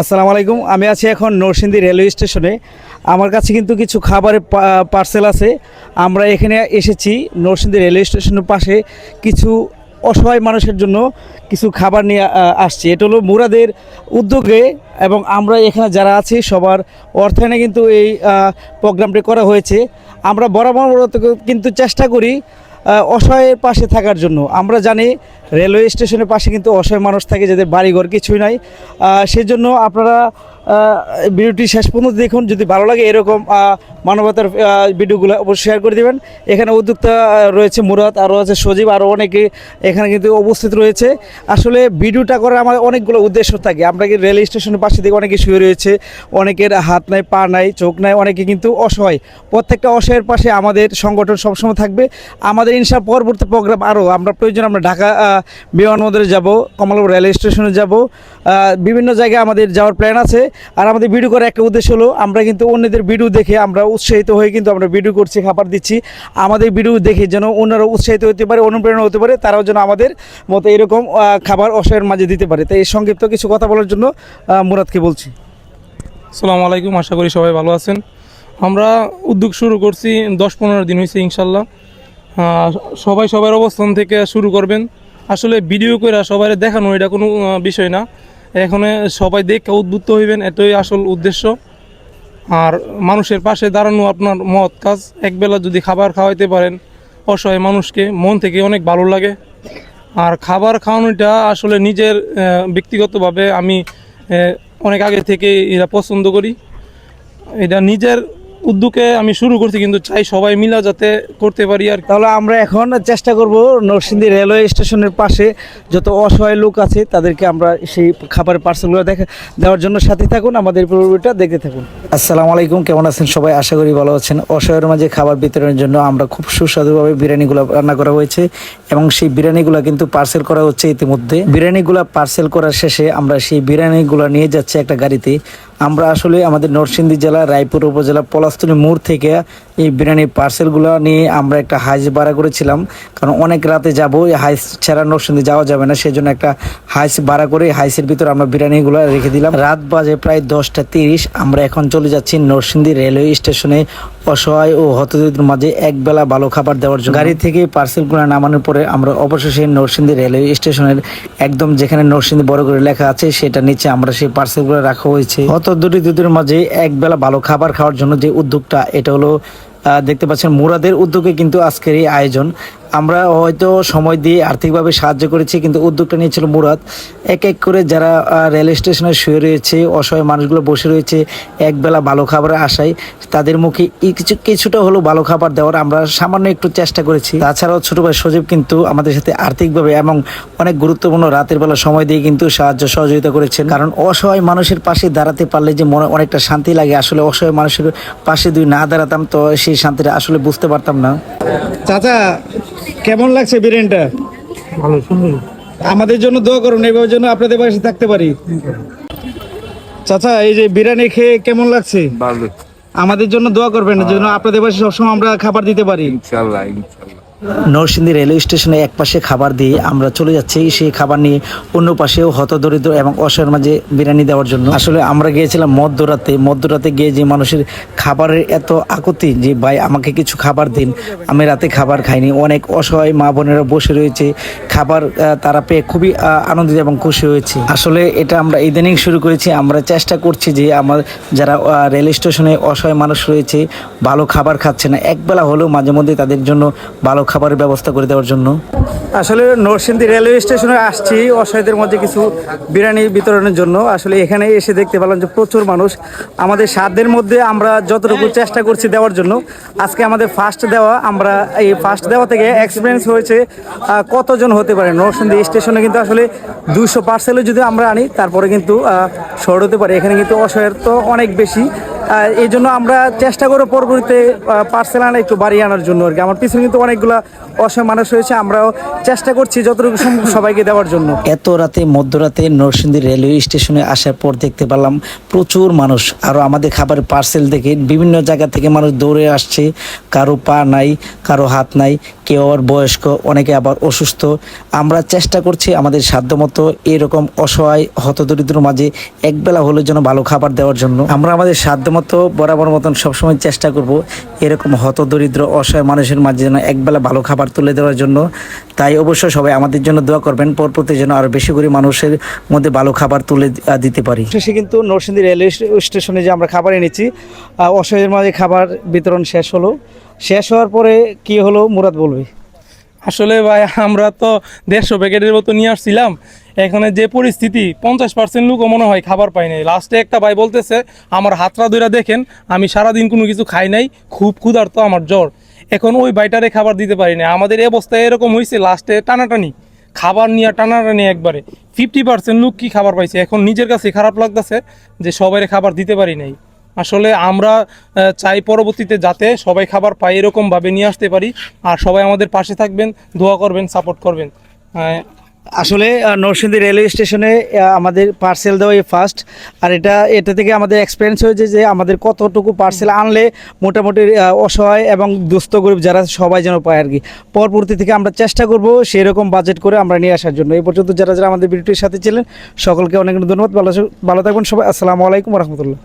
আসসালামু আলাইকুম। আমি আছি এখন নরসিংদী রেলওয়ে স্টেশনে। আমার কাছে কিন্তু কিছু খাবারের পার্সেল আছে। আমরা এখানে এসেছি নরসিংদী রেলওয়ে স্টেশনের পাশে কিছু অসহায় মানুষের জন্য কিছু খাবার নিয়ে আসছি। এটা হলো মুরাদের উদ্যোগে এবং আমরা এখানে যারা আছি, সবার অর্থায়নে কিন্তু এই প্রোগ্রামটি করা হয়েছে। আমরা বরাবর কিন্তু চেষ্টা করি অসহায়ের পাশে থাকার জন্য। আমরা জানি রেলওয়ে স্টেশনের পাশে কিন্তু অসহায় মানুষ থাকে, যাদের বাড়িঘর কিছুই নাই। সেজন্য আপনারা ভিডিওটি শেষ পর্যন্ত দেখুন। যদি ভালো লাগে এরকম মানবতার ভিডিওগুলো অবশ্যই শেয়ার করে দেবেন। এখানে উদ্যোক্তা রয়েছে মুরাদ আরও আছে সজীব আরও অনেকে এখানে কিন্তু উপস্থিত রয়েছে। আসলে ভিডিওটা করার আমার অনেকগুলো উদ্দেশ্য থাকে। আমরা কি রেল স্টেশনের পাশে দেখি অনেকে শুয়ে রয়েছে, অনেকের হাত নাই, পা নাই, চোখ নাই, অনেকে কিন্তু অসহায়। প্রত্যেকটা অসহায়ের পাশে আমাদের সংগঠন সবসময় থাকবে। আমাদের ইনশা পরবর্তী প্রোগ্রাম আরও আমরা প্রয়োজন, আমরা ঢাকা বিমানবন্দরে যাব, কমলাপুর রেল স্টেশনে যাব। বিভিন্ন জায়গায় আমাদের যাওয়ার প্ল্যান আছে। আর আমাদের ভিডিও করার একটা উদ্দেশ্য হলো, আমরা কিন্তু অন্যদের ভিডিও দেখে আমরা উৎসাহিত হয়ে কিন্তু আমরা ভিডিও করছি, খাবার দিচ্ছি। আমাদের ভিডিও দেখে যেন অন্যরা উৎসাহিত হতে পারে, অনুপ্রেরণা হতে পারে, তারাও যেন আমাদের মতো এরকম খাবার অসহায়ের মাঝে দিতে পারে। তাই এই সংক্ষিপ্ত কিছু কথা বলার জন্য মুরাদকে বলছি। আসসালামু আলাইকুম, আশা করি সবাই ভালো আছেন। আমরা উদ্যোগ শুরু করছি দশ পনেরো দিন হয়েছে, ইনশাল্লাহ। সবাই সবার অবস্থান থেকে শুরু করবেন। আসলে ভিডিও করে সবাই দেখানো এটা কোনো বিষয় না। এখানে সবাই দেখে উদ্বুদ্ধ হইবেন, এটাই আসল উদ্দেশ্য। আর মানুষের পাশে দাঁড়ানো আপনার মত কাজ। একবেলা যদি খাবার খাওয়াইতে পারেন, অসহায় মানুষকে মন থেকে অনেক ভালো লাগে। আর খাবার খাওয়ানোটা আসলে নিজের ব্যক্তিগতভাবে আমি অনেক আগে থেকে এটা পছন্দ করি। এটা নিজের উদ্যোগে আমি শুরু করছি কিন্তু চাই সবাই মিলা যাতে করতে পারি আর তাহলে আমরা এখন চেষ্টা করব নরসিংদী রেলওয়ে স্টেশনের পাশে যত অসহায় লোক আছে তাদেরকে আমরা সেই খাবারের পার্সেলগুলো দেখা দেওয়ার জন্য সাথে থাকুন আমাদের পূর্বটা দেখতে থাকুন। আসসালামু আলাইকুম কেমন আছেন সবাই? আশা করি ভালো আছেন। অসহায়ের মাঝে খাবার বিতরণের জন্য আমরা খুব সুস্বাদুভাবে বিরিয়ানিগুলো রান্না করা হয়েছে এবং সেই বিরিয়ানিগুলো কিন্তু পার্সেল করা হচ্ছে ইতিমধ্যে। বিরিয়ানিগুলো পার্সেল করার শেষে আমরা সেই বিরিয়ানিগুলো নিয়ে যাচ্ছি একটা গাড়িতে। আমরা আসলে আমাদের নরসিংদী জেলা, রায়পুর উপজেলা, পলাশতলী মোড় থেকে এই বিরিয়ানির পার্সেলগুলো নিয়ে আমরা একটা হাইস ভাড়া করেছিলাম। কারণ অনেক রাতে যাব, এই হাইস ছাড়া নরসিংদী যাওয়া যাবে না সেই জন্য একটা হাইস ভাড়া করে হাইসের ভিতরে আমরা বিরিয়ানিগুলো রেখে দিলাম। রাত বাজে প্রায় দশটা তিরিশ, আমরা এখন চলে যাচ্ছি নরসিংদী রেলওয়ে স্টেশনে অসহায় ও হতদরিদ্রের মাঝে একবেলা ভালো খাবার দেওয়ার জন্য। গাড়ি থেকে পার্সেলগুলো নামানোর পরে আমরা অবশেষে নরসিংদী রেলওয়ে স্টেশনের একদম যেখানে নরসিংদী বড় করে লেখা আছে, সেটা নিচে আমরা সেই পার্সেলগুলো রাখা হয়েছে। হতদরিদ্রদের মাঝে একবেলা ভালো খাবার খাওয়ার জন্য যে উদ্যোগটা, এটা হলো দেখতে পাচ্ছেন মুরাদের উদ্যোগে কিন্তু আজকের এই আয়োজন। আমরা হয়তো সময় দিয়ে আর্থিকভাবে সাহায্য করেছি, কিন্তু উদ্যোগটা নিয়েছিল মুরাদ। এক এক করে যারা রেল স্টেশনে শুয়ে রয়েছে, অসহায় মানুষগুলো বসে রয়েছে, একবেলা ভালো খাবারের আশায়, তাদের মুখে কিছু, কিছুটা হলো ভালো খাবার দেওয়ার আমরা সামান্য একটু চেষ্টা করেছি। তাছাড়াও ছোট ভাই সজীব কিন্তু আমাদের সাথে আর্থিকভাবে এবং অনেক গুরুত্বপূর্ণ রাতের বেলা সময় দিয়ে কিন্তু সাহায্য সহযোগিতা করেছেন। কারণ অসহায় মানুষের পাশে দাঁড়াতে পারলে যে মনে অনেকটা শান্তি লাগে, আসলে অসহায় মানুষের পাশে যদি না দাঁড়াতাম, তো সেই শান্তিটা আসলে বুঝতে পারতাম না। চাচা কেমন লাগছে বিরিয়ানিটা? ভালো সুন্দর। আমাদের জন্য দোয়া করুন এইভাবে জন্য আপনাদের পাশে থাকতে পারি। চাচা এই যে বিরিয়ানি খেয়ে কেমন লাগছে? ভালো। আমাদের জন্য দোয়া করবেন যেন আপনাদের পাশে সবসময় আমরা খাবার দিতে পারি। ইনশাল্লাহ ইনশাল্লাহ। নরসিংদী রেলওয়ে স্টেশনে এক পাশে খাবার দিয়ে আমরা চলে যাচ্ছি। সেই খাবার নিয়ে অন্য পাশেও হতদরিদ্র এবং অসহায়ের মাঝে বিরিয়ানি দেওয়ার জন্য। আসলে আমরা গিয়েছিলাম মধ্যরাতে। মধ্যরাতে গিয়ে যে মানুষের খাবারের এত আকুতি যে, ভাই, আমাকে কিছু খাবার দিন। আমি রাতে খাবার খাইনি। অনেক অসহায় মা বোনেরা বসে রয়েছে। খাবার তারা পেয়ে খুবই আনন্দিত এবং খুশি হয়েছে। আসলে এটা আমরা ইদানিং শুরু করেছি। আমরা চেষ্টা করছি যে, আমার যারা রেল স্টেশনে অসহায় মানুষ রয়েছে, ভালো খাবার খাচ্ছে না। একবেলা হলেও মাঝে মধ্যে তাদের জন্য ভালো খাবারের ব্যবস্থা করে দেওয়ার জন্য? আসলে নরসিংদী রেলওয়ে স্টেশনে আসছি, অসহায়দের মধ্যে কিছু বিরিয়ানি বিতরণের জন্য। আসলে এখানে এসে দেখতে পেলাম যে প্রচুর মানুষ। আমাদের সাধ্যের মধ্যে আমরা যতটুকু চেষ্টা করছি দেওয়ার জন্য, আজকে আমাদের ফার্স্ট দেওয়া, আমরা এই ফার্স্ট দেওয়া থেকে এক্সপিরিয়েন্স হয়েছে কতজন হতে পারে। নরসিংদী স্টেশনে কিন্তু আসলে দুশো পার্সেলও যদি আমরা আনি, তারপরে কিন্তু শর্ট হতে পারে। এখানে কিন্তু অসহায়ের তো অনেক বেশি। এই জন্য আমরা চেষ্টা করব পরবর্তীতে পার্সেল আনা একটু বাড়িয়ে আনার জন্য আর কি। আমার পিছনে কিন্তু অনেকগুলা অসহায় মানুষ রয়েছে আমরাও চেষ্টা করছি যতটুকু সম্ভব সবাইকে দেওয়ার জন্য। এত রাতে, মধ্যরাতে নরসিংদী রেলওয়ে স্টেশনে আসার পর দেখতে পেলাম প্রচুর মানুষ। আরও আমাদের খাবারের পার্সেল দেখে বিভিন্ন জায়গা থেকে মানুষ দৌড়ে আসছে। কারও পা নাই, কারও হাত নাই, কেউ আবার বয়স্ক, অনেকে আবার অসুস্থ। আমরা চেষ্টা করছি আমাদের সাধ্যমতো এরকম অসহায়, হতদরিদ্র মাঝে একবেলা হলেও যেন ভালো খাবার দেওয়ার জন্য। আমরা আমাদের সাধ্যমতো বরাবর মতন সবসময় চেষ্টা করব এরকম হতদরিদ্র, অসহায় মানুষের মাঝে যেন একবেলা ভালো খাবার তুলে দেওয়ার জন্য। তাই অবশ্যই সবাই আমাদের জন্য দোয়া করবেন। পরপরতে যেন আরও বেশি করে মানুষের মধ্যে ভালো খাবার তুলে দিতে পারি। শেষে কিন্তু নরসিংদী রেলওয়ে স্টেশনে যে আমরা খাবার এনেছি অসহায়ের মাঝে খাবার বিতরণ শেষ হলো। শেষ হওয়ার পরে কি হলো মুরাদ বলবে? আসলে ভাই আমরা তো দেড়শো প্যাকেটের মতো নিয়ে আসছিলাম। এখানে যে পরিস্থিতি পঞ্চাশ পার্সেন্ট লোকও মনে হয় খাবার পাই নাই। লাস্টে একটা ভাই বলতেছে আমার হাতরা ধইরা দেখেন আমি সারাদিন কোনো কিছু খাই নাই খুব ক্ষুধার্ত আমার জ্বর। এখন ওই বাইটারে খাবার দিতে পারি না। আমাদের এই অবস্থা এরকম হয়েছে লাস্টে টানাটানি। খাবার নিয়ে টানাটানি একবারে। ফিফটি পার্সেন্ট লোক কী খাবার পাইছে। এখন নিজের কাছে খারাপ লাগতেছে যে সবাই খাবার দিতে পারি নাই। আসলে আমরা চাই পরবর্তীতে যাতে সবাই খাবার পাই এরকমভাবে নিয়ে আসতে পারি। আর সবাই আমাদের পাশে থাকবেন, দোয়া করবেন সাপোর্ট করবেন। আসলে নরসিংদী রেলওয়ে স্টেশনে আমাদের পার্সেল দেওয়া এই ফার্স্ট আর এটা এটা থেকে আমাদের এক্সপিরিয়েন্স হয়েছে যে আমাদের কতটুকু পার্সেল আনলে মোটামুটি অসহায় এবং দুস্থ গরিব যারা সবাই যেন পায় আর কি। পরবর্তী থেকে আমরা চেষ্টা করব সেই রকম বাজেট করে আমরা নিয়ে আসার জন্য। এই পর্যন্ত যারা যারা আমাদের ভিডিওটির সাথে ছিলেন, সকলকে অনেক ধন্যবাদ। ভালো ভালো থাকবেন সবাই। আসসালামু আলাইকুম রহমতুল্লাহ।